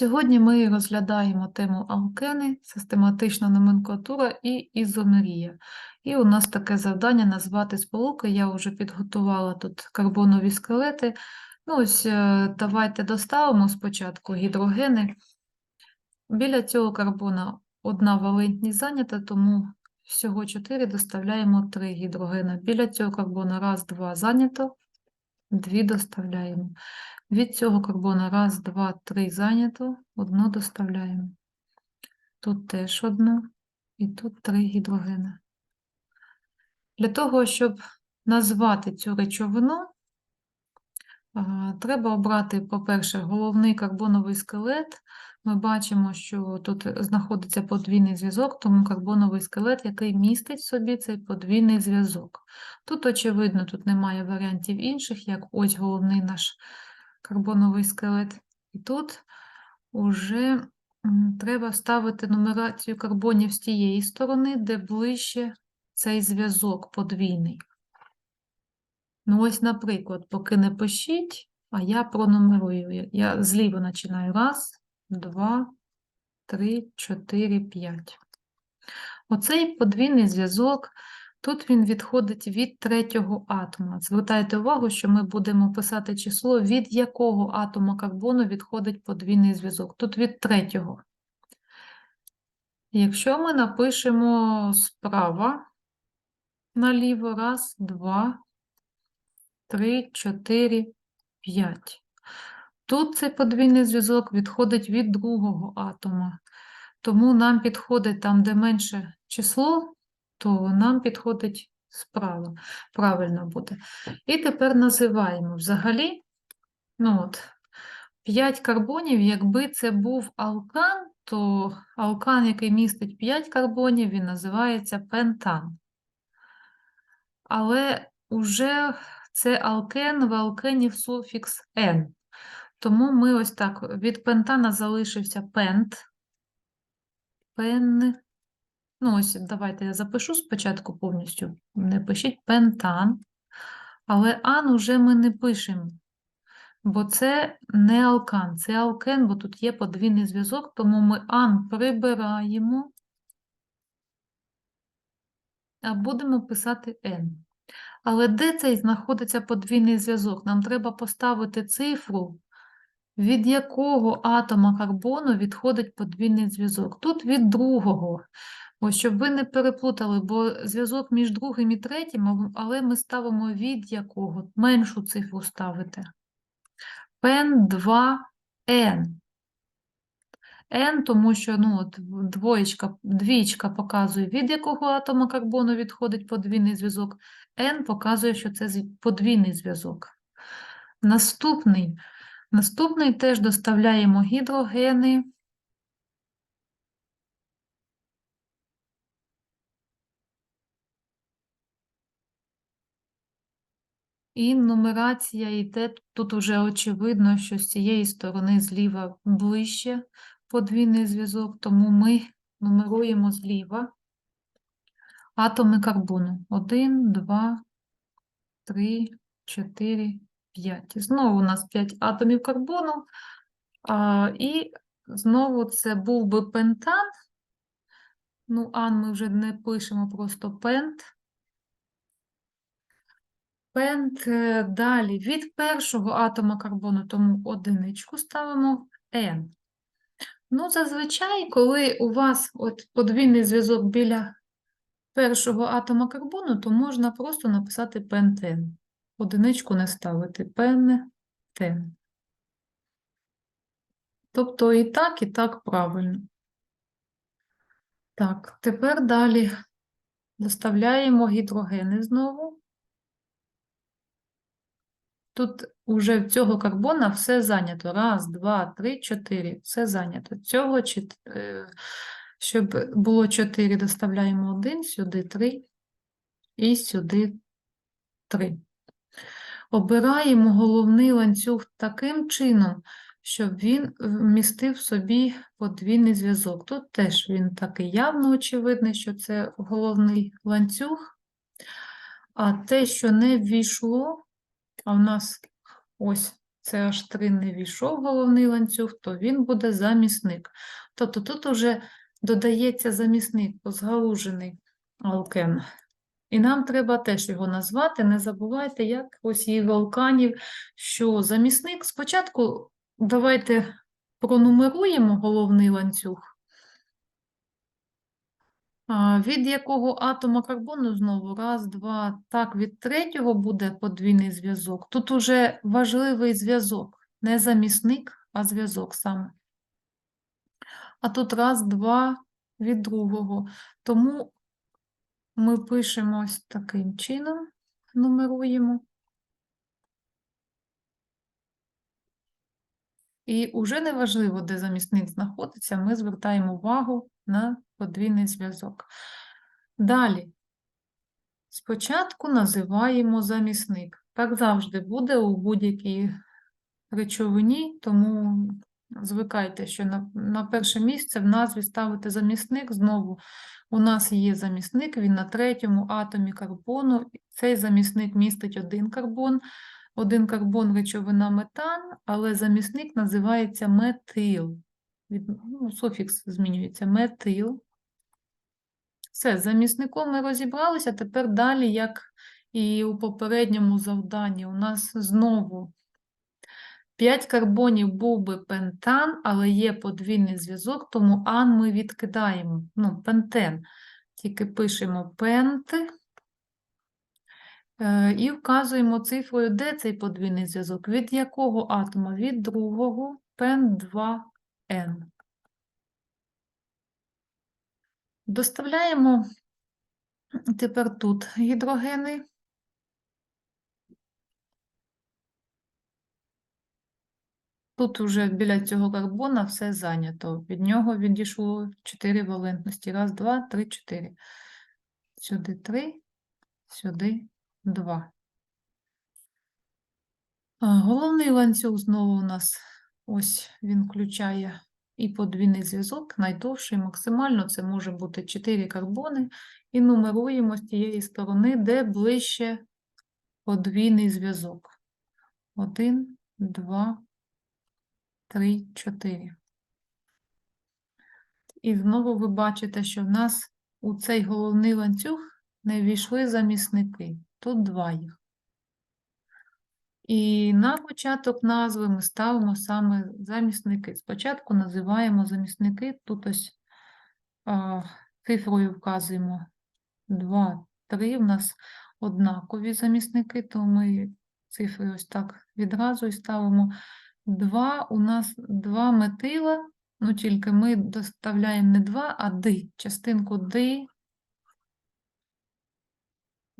Сьогодні ми розглядаємо тему алкени, систематична номенклатура і ізомерія. І у нас таке завдання назвати сполуки. Я вже підготувала тут карбонові скелети. Ну, ось е, давайте доставимо спочатку гідрогени. Біля цього карбона одна валентність зайнята, тому всього 4 доставляємо 3 гідрогени. Біля цього карбона раз, два зайнято, дві доставляємо. Від цього карбона раз, два, три зайнято, одно доставляємо. Тут теж одно, і тут три гідрогени. Для того, щоб назвати цю речовину, треба обрати, по-перше, головний карбоновий скелет. Ми бачимо, що тут знаходиться подвійний зв'язок, тому карбоновий скелет, який містить в собі цей подвійний зв'язок. Тут, очевидно, тут немає варіантів інших, як ось головний наш карбоновий скелет. І тут вже треба вставити нумерацію карбонів з тієї сторони, де ближче цей зв'язок подвійний. Ну, ось, наприклад, поки не пишіть, а я пронумерую. Я- зліва починаю. Раз, два, три, чотири, п'ять. Оцей подвійний зв'язок, тут він відходить від третього атома. Звертайте увагу, що ми будемо писати число, від якого атома карбону відходить подвійний зв'язок. Тут від третього. Якщо ми напишемо справа наліво, раз, два, три, чотири, п'ять. Тут цей подвійний зв'язок відходить від другого атома. Тому нам підходить там, де менше число, то нам підходить справа. Правильно буде. І тепер називаємо взагалі, ну от, 5 карбонів, якби це був алкан, то алкан, який містить 5 карбонів, він називається пентан. Але уже це алкен, в алкенів суфікс «ен». Тому ми ось так, від пентана залишився пент, пен. Ну, ось давайте я запишу спочатку повністю. Не пишіть пентан. Але ан уже ми не пишемо, бо це не алкан, це алкен, бо тут є подвійний зв'язок, тому ми ан прибираємо, а будемо писати n. Але де цей знаходиться подвійний зв'язок? Нам треба поставити цифру, від якого атома карбону відходить подвійний зв'язок. Тут від другого. Ось, щоб ви не переплутали, бо зв'язок між другим і третім, але ми ставимо від якого, меншу цифру ставите. Пен 2N. N, тому що ну, от, двоєчка, двічка показує, від якого атома карбону відходить подвійний зв'язок. N показує, що це подвійний зв'язок. Наступний. Наступний теж доставляємо гідрогени. І нумерація йде, тут вже очевидно, що з цієї сторони зліва ближче подвійний зв'язок, тому ми нумеруємо зліва атоми карбону. 1, 2, 3, 4, 5. Знову у нас 5 атомів карбону. А, і знову це був би пентан. Ну, ан ми вже не пишемо, просто пент. Пент е, далі від першого атома карбону, тому одиничку ставимо N. Ну, зазвичай, коли у вас от подвійний зв'язок біля першого атома карбону, то можна просто написати пентен. Одиничку не ставити. Пентен. Тобто і так, і так правильно. Так, тепер далі доставляємо гідрогени знову. Тут уже в цього карбона все зайнято. Раз, два, три, чотири. Все зайнято. Цього, е, щоб було чотири, доставляємо один, сюди три і сюди три. Обираємо головний ланцюг таким чином, щоб він вмістив в собі подвійний зв'язок. Тут теж він такий явно очевидний, що це головний ланцюг. А те, що не ввійшло, а в нас ось це H3 не війшов головний ланцюг, то він буде замісник. Тобто тут уже додається замісник, позгалужений алкен. І нам треба теж його назвати. Не забувайте, як ось і вулканів, що замісник спочатку давайте пронумеруємо головний ланцюг. Від якого атома карбону знову? Раз, два. Так, від третього буде подвійний зв'язок. Тут уже важливий зв'язок. Не замісник, а зв'язок саме. А тут раз, два від другого. Тому ми пишемо ось таким чином, нумеруємо. І уже не важливо, де замісник знаходиться, ми звертаємо увагу на подвійний зв'язок. Далі. Спочатку називаємо замісник. Так завжди буде у будь-якій речовині, тому звикайте, що на, на перше місце в назві ставити замісник. Знову у нас є замісник, він на третьому атомі карбону. Цей замісник містить один карбон. Один карбон речовина метан, але замісник називається метил. Від, ну, суфікс змінюється метил. Все, з замісником ми розібралися. Тепер далі, як і у попередньому завданні, у нас знову 5 карбонів був би пентан, але є подвійний зв'язок, тому ан ми відкидаємо. Ну, пентен. Тільки пишемо пент. Е, І вказуємо цифрою, де цей подвійний зв'язок, від якого атома? Від другого пен2н. Доставляємо тепер тут гідрогени. Тут уже біля цього карбона все зайнято. Від нього відійшло 4 валентності. Раз, два, три, чотири. Сюди три, сюди два. Головний ланцюг знову у нас ось він включає і подвійний зв'язок, найдовший максимально це може бути 4 карбони, і нумеруємо з тієї сторони, де ближче подвійний зв'язок. 1, 2, 3, 4. І знову ви бачите, що в нас у цей головний ланцюг не ввійшли замісники. Тут два їх. І на початок назви ми ставимо саме замісники. Спочатку називаємо замісники, тут ось а, цифрою вказуємо 2, 3. У нас однакові замісники, то ми цифри ось так відразу і ставимо. 2 у нас два метила, ну тільки ми доставляємо не 2, а ди. Частинку ди,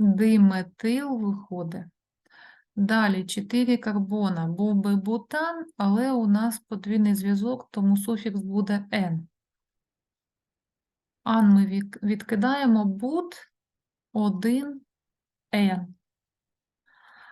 диметил виходить. Далі 4 карбона був би бутан, але у нас подвійний зв'язок, тому суфікс буде N. Ан ми відкидаємо бут 1 N.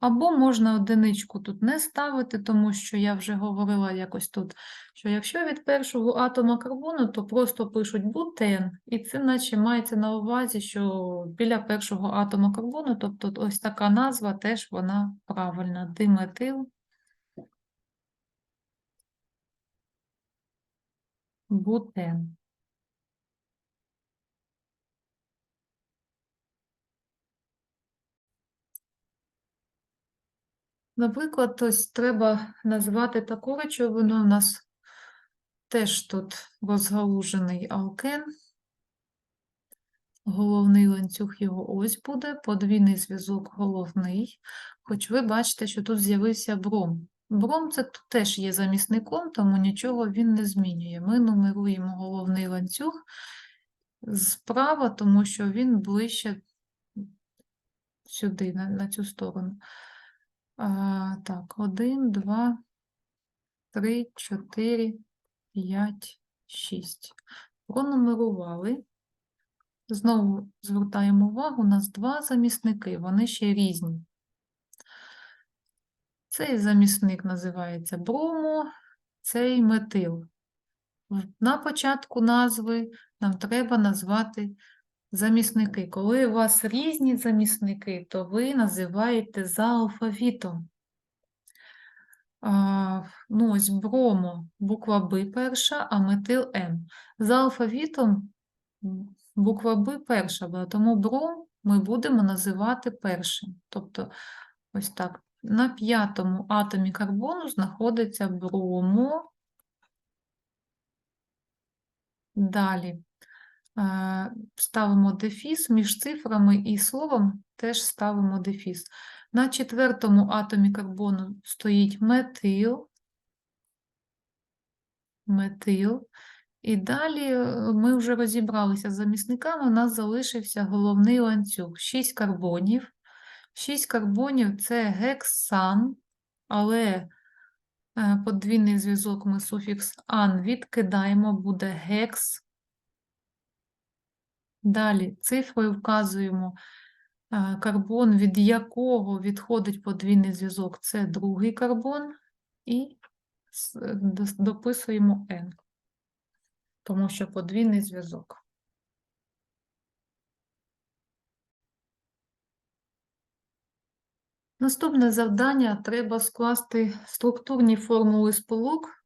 Або можна одиничку тут не ставити, тому що я вже говорила якось тут, що якщо від першого атома карбону, то просто пишуть бутен, і це наче мається на увазі, що біля першого атома карбону, тобто ось така назва теж вона правильна. Диметил. Бутен. Наприклад, ось треба назвати таку речовину. У нас теж тут розгалужений алкен. Головний ланцюг його ось буде, подвійний зв'язок головний. Хоч ви бачите, що тут з'явився бром. Бром це тут теж є замісником, тому нічого він не змінює. Ми нумеруємо головний ланцюг справа, тому що він ближче сюди, на, на цю сторону. А, так, один, два, три, чотири, п'ять, шість. Пронумерували. Знову звертаємо увагу, у нас два замісники, вони ще різні. Цей замісник називається бромо, цей метил. На початку назви нам треба назвати замісники. Коли у вас різні замісники, то ви називаєте за алфавітом. Ну, ось бромо, буква Б перша, а метил М. За алфавітом буква Б перша тому бром ми будемо називати першим. Тобто, ось так. На п'ятому атомі карбону знаходиться бромо. Далі ставимо дефіс між цифрами і словом теж ставимо дефіс. На четвертому атомі карбону стоїть метил. Метил. І далі е, ми вже розібралися з замісниками, у нас залишився головний ланцюг. 6 карбонів. 6 карбонів це гексан, але е, подвійний зв'язок ми суфікс ан відкидаємо, буде гекс. Далі цифрою вказуємо е, карбон, від якого відходить подвійний зв'язок. Це другий карбон, і дописуємо N, тому що подвійний зв'язок. Наступне завдання треба скласти структурні формули сполук.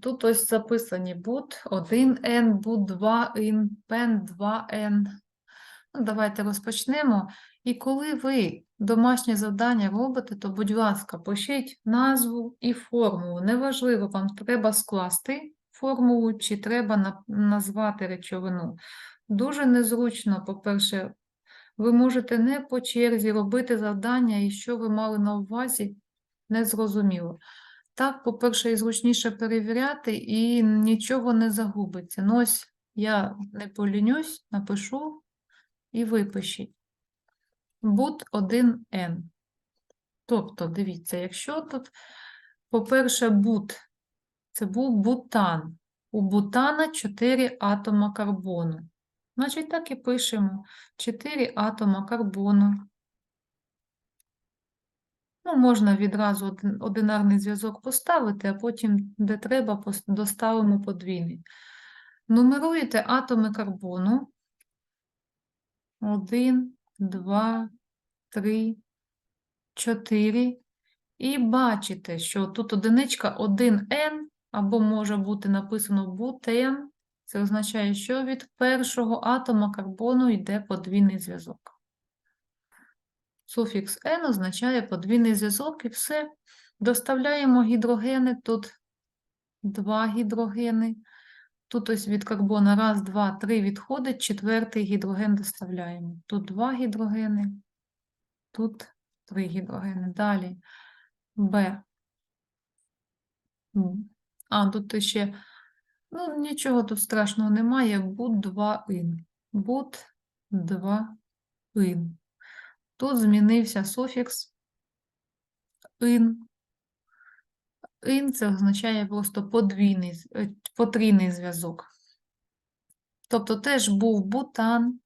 Тут ось записані бут 1N, бут 2N, пен 2N. Ну, давайте розпочнемо. І коли ви домашнє завдання робите, то, будь ласка, пишіть назву і формулу. Неважливо, вам треба скласти формулу чи треба назвати речовину. Дуже незручно, по-перше, ви можете не по черзі робити завдання, і що ви мали на увазі, незрозуміло. Так, по-перше, і зручніше перевіряти, і нічого не загубиться. Ну, ось я не полінюсь, напишу і випишіть. Бут 1N. Тобто, дивіться, якщо тут, по-перше, бут, це був бутан. У бутана 4 атома карбону. Значить, так і пишемо. 4 атома карбону. Ну, можна відразу одинарний зв'язок поставити, а потім, де треба, доставимо подвійний. Нумеруєте атоми карбону. 1, 2, 3, 4. І бачите, що тут одиничка 1N, або може бути написано бутен. Це означає, що від першого атома карбону йде подвійний зв'язок. Суфікс N означає подвійний зв'язок і все. Доставляємо гідрогени, тут два гідрогени. Тут ось від карбона раз, два, три відходить, четвертий гідроген доставляємо. Тут два гідрогени, тут три гідрогени. Далі Б. А, тут ще, ну нічого тут страшного немає. Бут 2 ин. Бут 2 ин. Тут змінився суфікс ин. Ин це означає просто подвійний, е, потрійний зв'язок. Тобто теж був бутан.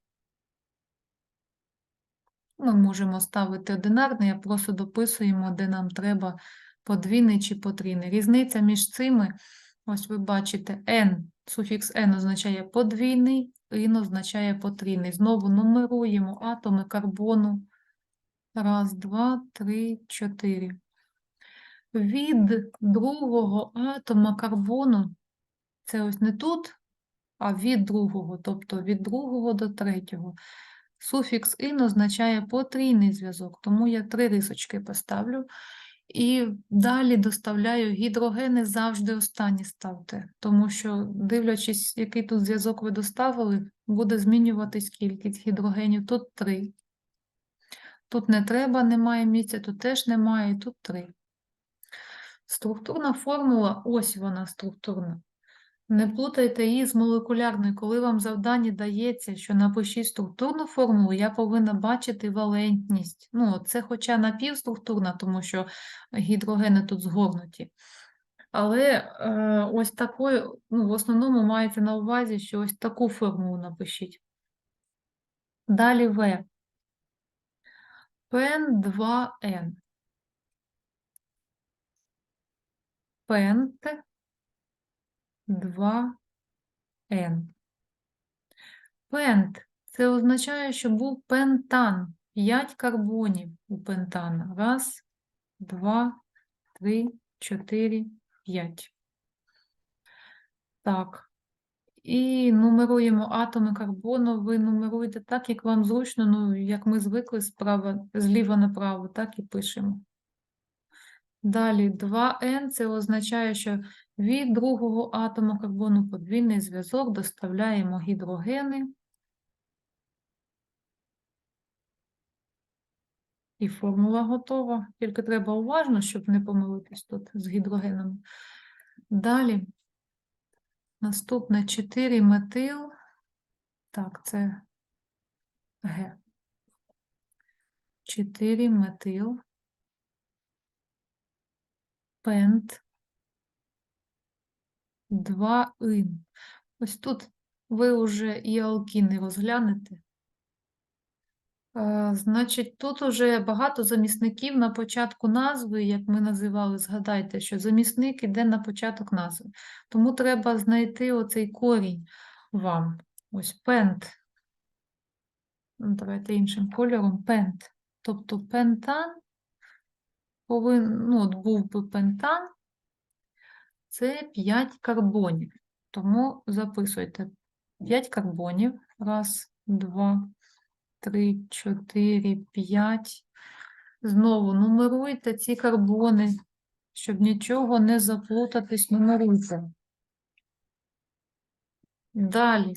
Ми можемо ставити одинарний, а просто дописуємо, де нам треба подвійний чи потрійний. Різниця між цими, ось ви бачите, n, суфікс n означає подвійний, ин означає потрійний. Знову нумеруємо атоми карбону. Раз, два, три, чотири. Від другого атома карбону, це ось не тут, а від другого, тобто від другого до третього. Суфікс ин означає потрійний зв'язок, тому я три рисочки поставлю. І далі доставляю гідрогени завжди останні ставте, тому що, дивлячись, який тут зв'язок ви доставили, буде змінюватись кількість гідрогенів. Тут три. Тут не треба, немає місця, тут теж немає, і тут три. Структурна формула, ось вона структурна. Не плутайте її з молекулярною. Коли вам завдання дається, що напишіть структурну формулу, я повинна бачити валентність. Ну, це хоча напівструктурна, тому що гідрогени тут згорнуті. Але е, ось такою, ну, в основному мається на увазі, що ось таку формулу напишіть. Далі В. Пен 2Н. Пент 2Н. Пент це означає, що був пентан. 5 карбонів у пентана. Раз, два, 3, 4, 5. Так. І нумеруємо атоми карбону. Ви нумеруєте так, як вам зручно, ну, як ми звикли справа, зліва направо, так і пишемо. Далі 2N це означає, що від другого атома карбону подвійний зв'язок доставляємо гідрогени. І формула готова. Тільки треба уважно, щоб не помилитись тут з гідрогенами. Далі. Наступне 4 метил. Так, це Г. 4 метил. Пент. 2 ин. Ось тут ви вже і алкіни розглянете. Е, Значить, тут уже багато замісників на початку назви, як ми називали, згадайте, що замісник іде на початок назви. Тому треба знайти оцей корінь вам. Ось пент. Ну, Давайте іншим кольором. Пент. Тобто пентан повинен, ну, от був би пентан, це 5 карбонів. Тому записуйте 5 карбонів. Раз, два, три, чотири, п'ять. Знову нумеруйте ці карбони, щоб нічого не заплутатись, нумеруйте. Далі.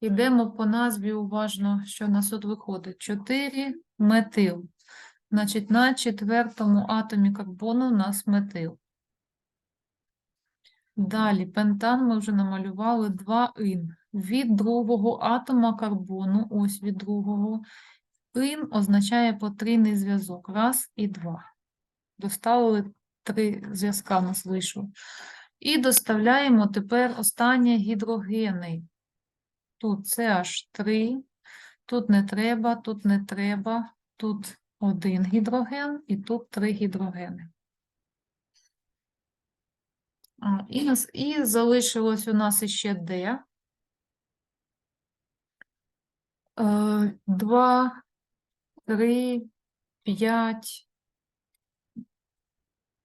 Йдемо по назві уважно, що у нас тут виходить. 4 метил. Значить, на четвертому атомі карбону у нас метил. Далі, пентан ми вже намалювали 2 ин. Від другого атома карбону, ось від другого, ин означає потрійний зв'язок. Раз і два. Доставили три зв'язка у нас вийшло. І доставляємо тепер останні гідрогени. Тут CH3, тут не треба, тут не треба, тут один гідроген і тут три гідрогени. І, і залишилось у нас іще D. Е, Два, три, п'ять.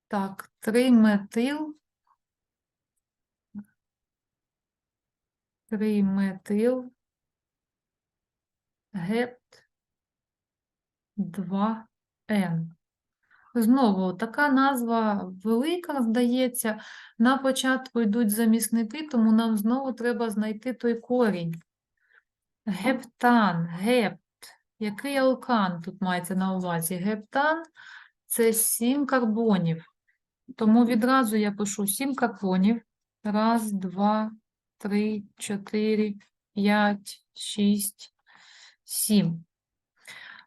Так, три метил. Три метил. Гепт. 2Н. Знову така назва велика, здається. На початку йдуть замісники, тому нам знову треба знайти той корінь. Гептан, гепт. Який алкан тут мається на увазі? Гептан це 7 карбонів. Тому відразу я пишу 7 карбонів. Раз, два, три, чотири, п'ять, шість, сім.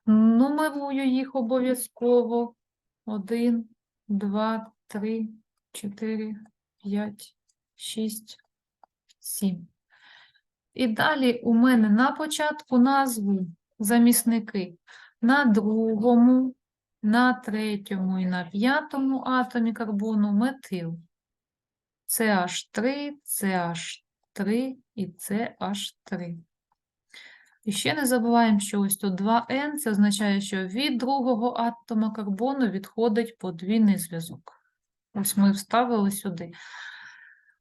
Нумерую їх обов'язково. Один, два, три, чотири, п'ять, шість, сім. І далі у мене на початку назви замісники на другому, на третьому і на п'ятому атомі карбону метил. CH3, CH3 і CH3. І ще не забуваємо, що ось тут 2N, це означає, що від другого атома карбону відходить подвійний зв'язок. Ось ми вставили сюди.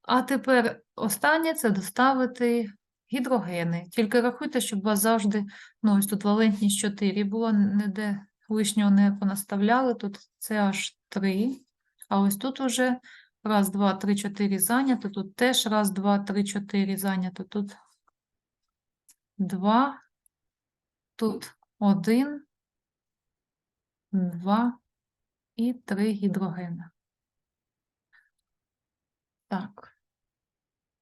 А тепер останнє це доставити гідрогени. Тільки рахуйте, щоб у вас завжди, ну ось тут валентність 4 було, ніде лишнього не понаставляли. Тут CH3, а ось тут уже раз, два, три, чотири зайнято, тут теж раз, два, три, чотири зайнято, тут два, тут один, два і три гідрогена. Так.